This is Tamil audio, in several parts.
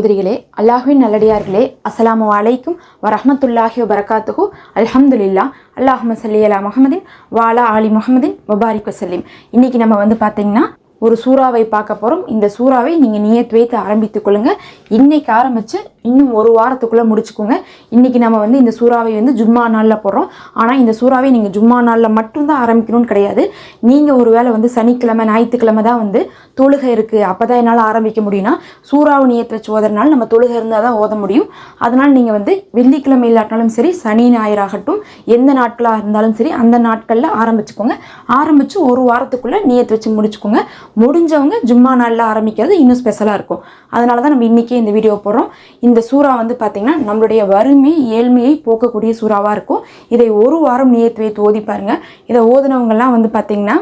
சகோதரிகளே அல்லாஹுவின் நல்லடியார்களே அஸ்ஸலாமு வலைக்கும் வரஹமத்துல்லாஹி வபரகாத்துஹு. அல்ஹம்துலில்லா அல்லாஹ் சல்லி அலா முகமதின் வாலா ஆலி முகமதின் முபாரிக் வசல்லிம் இன்னைக்கு நம்ம வந்து பார்த்தீங்கன்னா ஒரு சூறாவை பார்க்க போகிறோம் இந்த சூறாவை நீங்கள் நியத் வைத்து ஆரம்பித்துக் கொள்ளுங்கள் இன்றைக்கி ஆரம்பித்து இன்னும் ஒரு வாரத்துக்குள்ளே முடிச்சுக்கோங்க. இன்றைக்கி நம்ம வந்து இந்த சூறாவை வந்து ஜும்மா நாளில் போடுறோம். ஆனால் இந்த சூறாவை நீங்கள் ஜும்மா நாளில் மட்டும்தான் ஆரம்பிக்கணும்னு கிடையாது. நீங்கள் ஒரு வேளை வந்து சனிக்கிழமை ஞாயிற்றுக்கிழமை தான் வந்து தொழுகை இருக்குது அப்போ தான் என்னால் ஆரம்பிக்க முடியும்னா சூறாவை நியத் வச்சு ஓதுறதுனால நம்ம தொழுகை இருந்தால் தான் ஓத முடியும். அதனால் நீங்கள் வந்து வெள்ளிக்கிழமை இல்லாட்டினாலும் சரி சனி ஞாயிறாகட்டும் எந்த நாட்களாக இருந்தாலும் சரி அந்த நாட்களில் ஆரம்பிச்சுக்கோங்க. ஆரம்பித்து ஒரு வாரத்துக்குள்ளே நியத் வச்சு முடிச்சுக்கோங்க. முடிஞ்சவங்க ஜும்மா நாளில் ஆரம்பிக்கிறது இன்னும் ஸ்பெஷலாக இருக்கும். அதனால தான் நம்ம இன்றைக்கே இந்த வீடியோ போடுறோம். இந்த சூறா வந்து பார்த்திங்கன்னா நம்மளுடைய வறுமை ஏழ்மையை போக்கக்கூடிய சூறாவாக இருக்கும். இதை ஒரு வாரம் நியத் வைத்து ஓதி பாருங்கள் இதை ஓதுனவங்கெல்லாம் வந்து பார்த்திங்கன்னா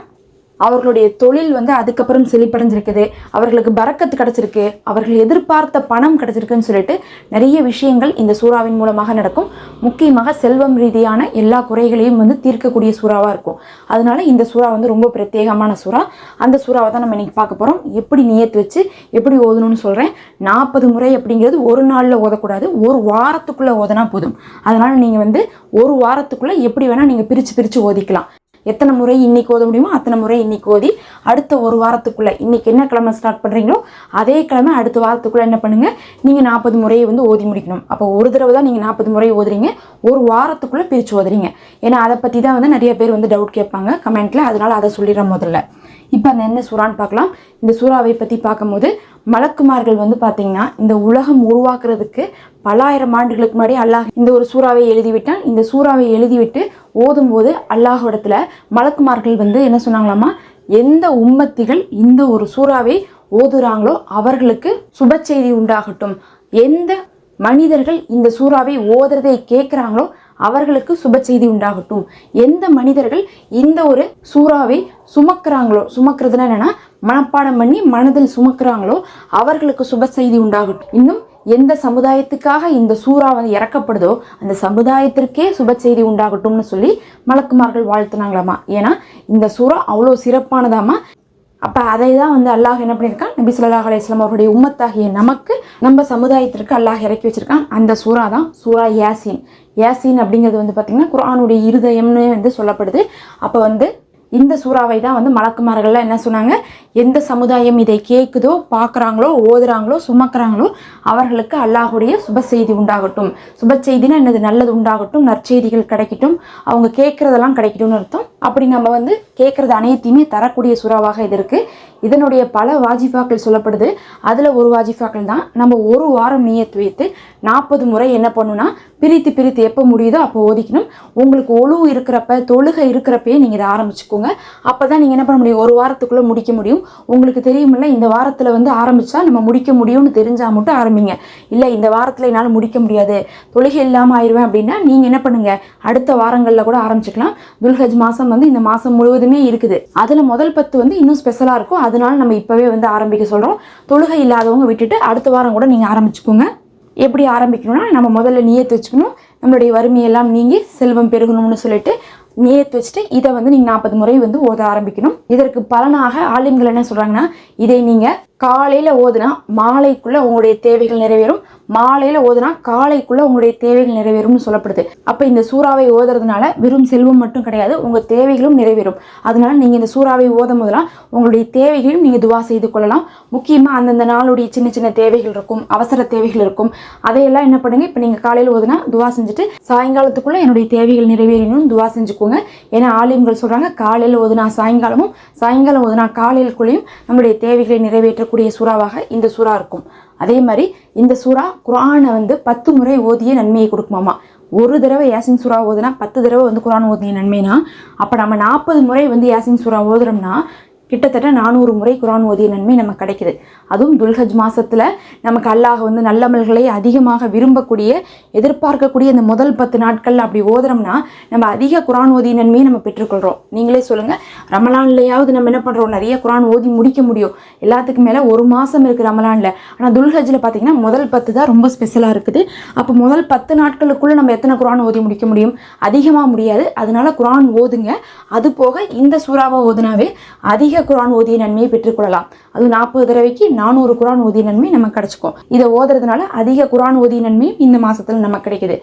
அவர்களுடைய தொழில் வந்து அதுக்கப்புறம் செழிப்படைஞ்சிருக்குது. அவர்களுக்கு பறக்கத்து கிடச்சிருக்கு. அவர்கள் எதிர்பார்த்த பணம் கிடச்சிருக்குன்னு சொல்லிட்டு நிறைய விஷயங்கள் இந்த சூறாவின் மூலமாக நடக்கும். முக்கியமாக செல்வம் ரீதியான எல்லா குறைகளையும் வந்து தீர்க்கக்கூடிய சூறாவாக இருக்கும். அதனால இந்த சூறா வந்து ரொம்ப பிரத்யேகமான சூறா. அந்த சூறாவை தான் நம்ம இன்னைக்கு பார்க்க போகிறோம் எப்படி நியத்து வச்சு எப்படி ஓதணும்னு சொல்கிறேன் நாற்பது முறை அப்படிங்கிறது ஒரு நாளில் ஓதக்கூடாது. ஒரு வாரத்துக்குள்ளே ஓதனா போதும். அதனால் நீங்கள் வந்து ஒரு வாரத்துக்குள்ளே எப்படி வேணால் நீங்கள் பிரித்து பிரித்து ஓதிக்கலாம். எத்தனை முறை இன்னைக்கு ஓத முடியுமோ அத்தனை முறை இன்னைக்கு ஓதி அடுத்த ஒரு வாரத்துக்குள்ள இன்னைக்கு என்ன கிழமை ஸ்டார்ட் பண்ணுறீங்களோ அதே கிழமை அடுத்த வாரத்துக்குள்ள என்ன பண்ணுங்க? நீங்கள் நாற்பது முறையை வந்து ஓதி முடிக்கணும். அப்போ ஒரு தடவை தான் நீங்கள் நாற்பது முறை ஓதுறீங்க. ஒரு வாரத்துக்குள்ளே பிரித்து ஓதுறீங்க. ஏன்னா அதை பற்றி தான் வந்து நிறைய பேர் வந்து டவுட் கேட்பாங்க. கமெண்ட்ல அதனால அதை சொல்லிடுற முதல்ல. இப்போ அந்த என்ன சூறான்னு பார்க்கலாம். இந்த சூறாவை பற்றி பார்க்கும்போது மலக்குமார்கள் வந்து பார்த்தீங்கன்னா இந்த உலகம் உருவாக்குறதுக்கு பல்லாயிரம் ஆண்டுகளுக்கு முன்னாடி அல்லாஹ் இந்த ஒரு சூறாவை எழுதிவிட்டான். இந்த சூறாவை எழுதிவிட்டு ஓதும்போது அல்லாஹோடத்தில் மலக்குமார்கள் வந்து என்ன சொன்னாங்களாமா எந்த உம்மத்திகள் இந்த ஒரு சூறாவை ஓதுறாங்களோ அவர்களுக்கு சுப செய்தி உண்டாகட்டும். எந்த மனிதர்கள் இந்த சூறாவை ஓதுறதை கேட்குறாங்களோ அவர்களுக்கு சுப செய்தி உண்டாகட்டும். எந்த மனிதர்கள் இந்த ஒரு சூறாவை சுமக்கிறாங்களோ சுமக்கிறதுனா என்னன்னா மனப்பாடம் பண்ணி மனதில் சுமக்கிறாங்களோ அவர்களுக்கு சுப செய்தி உண்டாகட்டும். இன்னும் எந்த சமுதாயத்துக்காக இந்த சூறா வந்து இறக்கப்படுதோ அந்த சமுதாயத்திற்கே சுப செய்தி உண்டாகட்டும்னு சொல்லி மலக்குமார்கள் வாழ்த்துனாங்களாமா? ஏன்னா இந்த சூறா அவ்வளோ சிறப்பானதாமா? அப்போ அதை தான் வந்து அல்லாஹ் என்ன பண்ணியிருக்கான்? நபி ஸல்லல்லாஹு அலையம் அவருடைய உம்மத்தாகிய நமக்கு நம்ம சமுதாயத்திற்கு அல்லாஹ் இறக்கி வச்சிருக்கான். அந்த சூறா தான் சூறா யாசின். யாசின் அப்படிங்கிறது வந்து பார்த்திங்கன்னா குரானுடைய இருதயம்னு வந்து சொல்லப்படுது. அப்போ வந்து இந்த சூறாவை தான் வந்து மலக்குமார்கள்லாம் என்ன சொன்னாங்க? எந்த சமுதாயம் இதை கேட்குதோ பார்க்குறாங்களோ ஓதுறாங்களோ சுமக்கிறாங்களோ அவர்களுக்கு அல்லாஹுடைய சுப செய்தி உண்டாகட்டும். சுப செய்தினா என்னது? நல்லது உண்டாகட்டும் நற்செய்திகள் கிடைக்கட்டும் அவங்க கேட்குறதெல்லாம் கிடைக்கட்டும்னு அர்த்தம். அப்படி நம்ம வந்து கேட்குறது அனைத்தையுமே தரக்கூடிய சூறாவாக இது இருக்குது இதனுடைய பல வாஜிஃபாக்கள் சொல்லப்படுது. அதில் ஒரு வாஜிஃபாக்கள் தான் நம்ம ஒரு வாரம் நீயத்து வைத்து நாற்பது முறை என்ன பண்ணுன்னா பிரித்து பிரித்து எப்போ முடியுதோ அப்போ ஓதிக்கணும். உங்களுக்கு ஒழுவு இருக்கிறப்ப தொழுகை இருக்கிறப்பயே நீங்கள் இதை ஆரம்பிச்சுக்கோங்க. அப்போ தான் நீங்கள் என்ன பண்ண முடியும்? ஒரு வாரத்துக்குள்ளே முடிக்க முடியும். உங்களுக்கு தெரியுமில்ல இந்த வாரத்தில் வந்து ஆரம்பித்தா நம்ம முடிக்க முடியும்னு தெரிஞ்சால் மட்டும் ஆரம்பிங்க. இல்லை இந்த வாரத்தில் என்னால் முடிக்க முடியாது. தொழுகை இல்லாமல் ஆயிடுவேன் அப்படின்னா நீங்கள் என்ன பண்ணுங்கள் அடுத்த வாரங்களில் கூட ஆரம்பிச்சுக்கலாம். துல்ஹஜ் மாதம் வந்து இந்த மாதம் முழுவதுமே இருக்குது. அதில் முதல் பத்து வந்து இன்னும் ஸ்பெஷலாக இருக்கும். அதனால நம்ம இப்போவே வந்து ஆரம்பிக்க சொல்கிறோம் தொழுகை இல்லாதவங்க விட்டுட்டு அடுத்த வாரம் கூட நீங்கள் ஆரம்பிச்சுக்கோங்க. எப்படி ஆரம்பிக்கணும்னா நம்ம முதல்ல நியத்து வச்சுக்கணும். நம்மளுடைய வறுமையெல்லாம் நீங்கி செல்வம் பெருகணும்னு சொல்லிட்டு நேர்த்து வச்சுட்டு இதை வந்து நீங்கள் நாற்பது முறை வந்து ஓத ஆரம்பிக்கணும். இதற்கு பலனாக ஆலிம்கள் என்ன சொல்கிறாங்கன்னா இதை நீங்கள் காலையில் ஓதுனா மாலைக்குள்ளே உங்களுடைய தேவைகள் நிறைவேறும். மாலையில் ஓதுனா காலைக்குள்ளே உங்களுடைய தேவைகள் நிறைவேறும்னு சொல்லப்படுது. அப்போ இந்த சூறாவை ஓதுறதுனால வெறும் செல்வம் மட்டும் கிடையாது உங்கள் தேவைகளும் நிறைவேறும். அதனால நீங்கள் இந்த சூறாவை ஓதும் போதெல்லாம் உங்களுடைய தேவைகளையும் நீங்கள் துவா செய்து கொள்ளலாம். முக்கியமாக அந்தந்த நாளுடைய சின்ன சின்ன தேவைகள் இருக்கும் அவசர தேவைகள் இருக்கும். அதையெல்லாம் என்ன பண்ணுங்க இப்போ நீங்கள் காலையில் ஓதுனா துவா செஞ்சுட்டு சாயங்காலத்துக்குள்ளே என்னுடைய தேவைகள் நிறைவேறணும்னு துவா செஞ்சுக்கோங்க. ஏன்னா ஆலிம்கள் சொல்கிறாங்க காலையில் ஓதுனா சாயங்காலமும் சாயங்காலம் ஓதுனா காலையிலுக்குள்ளேயும் நம்மளுடைய தேவைகளை சொல்லக்கூடிய சூறாவாக இந்த சூறா இருக்கும். அதே மாதிரி இந்த சூறா குரானை வந்து பத்து முறை ஓதிய நன்மையை கொடுக்குமாமா. ஒரு தடவை யாசின் சூறா ஓதுனா பத்து தடவை வந்து குரான் ஓதிய நன்மைனா அப்போ நம்ம நாற்பது முறை வந்து யாசின் சூறா ஓதுறோம்னா கிட்டத்தட்ட நானூறு முறை குரான் ஓதிய நன்மை நமக்கு கிடைக்குது. அதுவும் துல்ஹஜ் மாதத்தில் நமக்கு அல்லாஹ் வந்து நல்லமல்களை அதிகமாக விரும்பக்கூடிய எதிர்பார்க்கக்கூடிய இந்த முதல் பத்து நாட்கள் அப்படி ஓதுறோம்னா நம்ம அதிக குரான் ஓதிய நன்மையை நம்ம பெற்றுக்கொள்கிறோம் நீங்களே சொல்லுங்க ரமலான்லையாவது நம்ம என்ன பண்ணுறோம் நிறைய குரான் ஓதி முடிக்க முடியும். எல்லாத்துக்கும் மேலே ஒரு மாதம் இருக்குது ரமலானில். ஆனால் துல்ஹஜில் பார்த்தீங்கன்னா முதல் பத்து தான் ரொம்ப ஸ்பெஷலாக இருக்குது. அப்போ முதல் பத்து நாட்களுக்குள்ளே நம்ம எத்தனை குரான் ஓதி முடிக்க முடியும்? அதிகமாக முடியாது. அதனால குரான் ஓதுங்க. அது போக இந்த சூறாவை ஓதுனாவே அதிக அதிக குரான் ஓதிய நன்மையை பெற்றுக்கொள்ளலாம். அது நாற்பது தடவைக்கு நானூறு குரான் ஓதிய நன்மை நம்ம கிடைச்சிக்கும். இதை ஓதுறதுனால அதிக குரான் ஓதிய நன்மையும் இந்த மாசத்துல நமக்கு கிடைக்குது.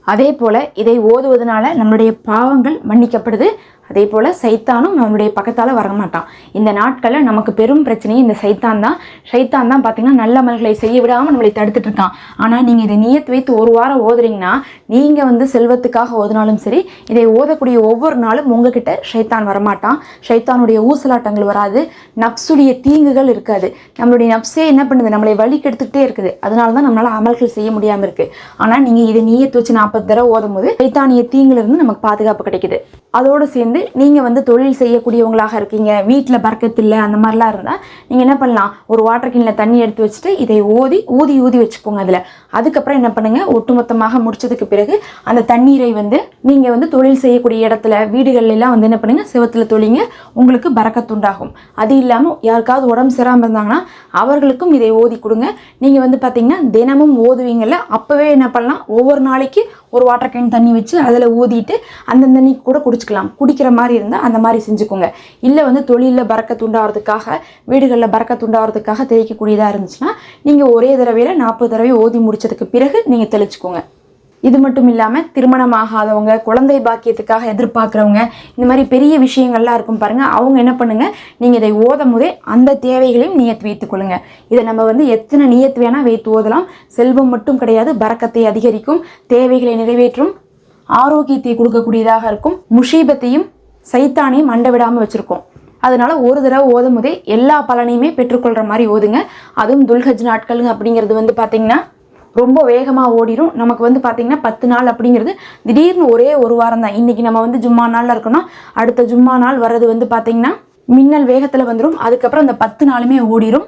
அதே போல் இதை ஓதுவதனால நம்மளுடைய பாவங்கள் மன்னிக்கப்படுது. அதே போல் சைத்தானும் நம்மளுடைய பக்கத்தால் வர மாட்டான். இந்த நாட்களில் நமக்கு பெரும் பிரச்சனையும் இந்த சைத்தான் தான். சைத்தான் தான் பார்த்தீங்கன்னா நல்ல அமல்களை செய்ய விடாமல் நம்மளை தடுத்துட்டு இருக்கான். ஆனால் நீங்கள் இதை நியத்து வைத்து ஒரு வாரம் ஓதுறீங்கன்னா நீங்கள் வந்து செல்வத்துக்காக ஓதுனாலும் சரி இதை ஓதக்கூடிய ஒவ்வொரு நாளும் உங்ககிட்ட ஷைத்தான் வரமாட்டான். ஷைத்தானுடைய ஊசலாட்டங்கள் வராது. நப்சுடைய தீங்குகள் இருக்காது. நம்மளுடைய நப்ஸே என்ன பண்ணுது? நம்மளை வழி கெடுத்துக்கிட்டே இருக்குது. அதனால தான் நம்மளால் அமல்கள் செய்ய முடியாமல் இருக்குது ஆனால் நீங்கள் இதை நீயத்து வச்சு நாற்பது தடவை ஓதும் போது சைத்தானிய தீங்குலேருந்து நமக்கு பாதுகாப்பு கிடைக்குது. அதோடு சேர்ந்து நீங்கள் வந்து தொழில் செய்யக்கூடியவங்களாக இருக்கீங்க. வீட்டில் பறக்கத்து இல்லை அந்த மாதிரிலாம் இருந்தால் நீங்கள் என்ன பண்ணலாம்? ஒரு வாட்டர் கிண்ணில் தண்ணி எடுத்து வச்சுட்டு இதை ஓதி ஊதி ஊதி வச்சுக்கோங்க அதில். அதுக்கப்புறம் என்ன பண்ணுங்கள் ஒட்டுமொத்தமாக முடிச்சதுக்கு பிறகு அந்த தண்ணீரை வந்து நீங்கள் வந்து தொழில் செய்யக்கூடிய இடத்துல வீடுகள்ல எல்லாம் வந்து என்ன பண்ணுங்கள் சிவத்தில் தொழிங்க உங்களுக்கு பறக்கத்துண்டாகும் அது இல்லாமல் யாருக்காவது உடம்பு சரியாமல் இருந்தாங்கன்னா அவர்களுக்கும் இதை ஓதி கொடுங்க. நீங்கள் வந்து பார்த்தீங்கன்னா தினமும் ஓதுவீங்கள்ல அப்போவே என்ன பண்ணலாம்? ஒவ்வொரு நாளைக்கு ஒரு வாட்டர் கேன் தண்ணி வச்சு அதில் ஊதிட்டு அந்த தண்ணி கூட குடிச்சிக்கலாம். குடிக்கிற மாதிரி இருந்தால் அந்த மாதிரி செஞ்சுக்கோங்க. இல்லை வந்து தொழிலில் பறக்க துண்டாகிறதுக்காக வீடுகளில் பறக்க துண்டாகிறதுக்காக தெளிக்கக்கூடியதாக இருந்துச்சுன்னா நீங்கள் ஒரே தடவையில் நாற்பது தடவை ஓதி முடித்ததுக்கு பிறகு நீங்கள் தெளிச்சுக்கோங்க. இது மட்டும் இல்லாமல் திருமணம் ஆகாதவங்க குழந்தை பாக்கியத்துக்காக எதிர்பார்க்குறவங்க இந்த மாதிரி பெரிய விஷயங்கள்லாம் இருக்கும் பாருங்கள் அவங்க என்ன பண்ணுங்கள் நீங்கள் இதை ஓதும் போதே அந்த தேவைகளையும் நியத்து வைத்துக்கொள்ளுங்க இதை நம்ம வந்து எத்தனை நியத்து வேணால் வைத்து ஓதலாம். செல்வம் மட்டும் கிடையாது பறக்கத்தை அதிகரிக்கும் தேவைகளை நிறைவேற்றும் ஆரோக்கியத்தை கொடுக்கக்கூடியதாக இருக்கும் முஷீபத்தையும் சைத்தானையும் அண்ட விடாமல் வச்சுருக்கோம். அதனால் ஒரு தடவை ஓதும் போதே எல்லா பலனையுமே பெற்றுக்கொள்கிற மாதிரி ஓதுங்க. அதுவும் துல்ஹஜ் நாட்கள் அப்படிங்கிறது வந்து பார்த்திங்கன்னா ரொம்ப வேகமாக ஓடிடும் நமக்கு வந்து பார்த்திங்கன்னா பத்து நாள் அப்படிங்கிறது திடீர்னு ஒரே ஒரு வாரம் தான் இன்றைக்கி நம்ம வந்து ஜும்மா நாளில் இருக்கோம்னா அடுத்த ஜும்மா நாள் வர்றது வந்து பார்த்திங்கன்னா மின்னல் வேகத்தில் வந்துடும் அதுக்கப்புறம் அந்த பத்து நாளுமே ஓடிடும்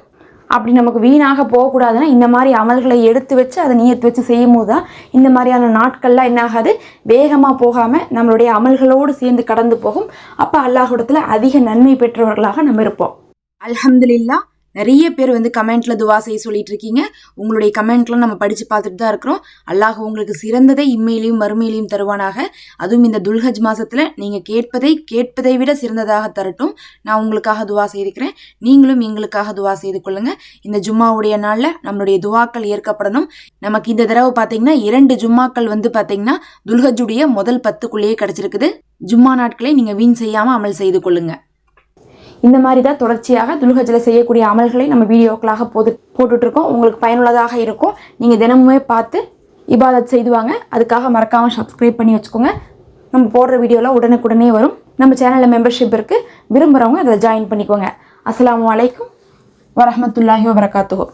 அப்படி நமக்கு வீணாக போகக்கூடாதுன்னா இந்த மாதிரி அமல்களை எடுத்து வச்சு அதை நியத்து வச்சு செய்யும் போது தான் இந்த மாதிரியான நாட்கள்லாம் என்ன ஆகாது. வேகமாக போகாமல் நம்மளுடைய அமல்களோடு சேர்ந்து கடந்து போகும். அப்போ அல்லாஹ்விடத்தில் அதிக நன்மை பெற்றவர்களாக நம்ம இருப்போம். அல்ஹம்துலில்லா நிறைய பேர் வந்து கமெண்ட்ல துவா செய்ய சொல்லிட்டு இருக்கீங்க உங்களுடைய கமெண்ட்லாம் நம்ம படிச்சு பார்த்துட்டு தான் இருக்கிறோம். அல்லாஹ் உங்களுக்கு சிறந்ததை இம்மையிலையும் மறுமையிலையும் தருவானாக. அதுவும் இந்த துல்ஹஜ் மாசத்துல நீங்க கேட்பதை கேட்பதை விட சிறந்ததாக தரட்டும். நான் உங்களுக்காக துவா செய்திருக்கிறேன் நீங்களும் எங்களுக்காக துவா செய்து கொள்ளுங்க. இந்த ஜும்மாவுடைய நாள்ல நம்மளுடைய துவாக்கள் ஏற்கப்படணும். நமக்கு இந்த தடவை பார்த்தீங்கன்னா இரண்டு ஜும்மாக்கள் வந்து பார்த்தீங்கன்னா துல்ஹஜுடைய முதல் பத்துக்குள்ளேயே கிடைச்சிருக்குது. ஜும்மா நாட்களை நீங்க வீண் செய்யாம அமல் செய்து கொள்ளுங்க. இந்த மாதிரி தான் தொடர்ச்சியாக துல்கஜில் செய்யக்கூடிய அமல்களை நம்ம வீடியோக்களாக போது போட்டுட்ருக்கோம். உங்களுக்கு பயனுள்ளதாக இருக்கும். நீங்கள் தினமுமே பார்த்து இபாதத் செய்துவாங்க. அதுக்காக மறக்காமல் சப்ஸ்கிரைப் பண்ணி வச்சுக்கோங்க. நம்ம போடுற வீடியோலாம் உடனுக்குடனே வரும். நம்ம சேனலில் மெம்பர்ஷிப் இருக்குது விரும்புகிறவங்க அதில் ஜாயின் பண்ணிக்கோங்க. அஸ்ஸலாமு அலைக்கும். வரமத்துல்லாஹி வபரகாத்துஹு.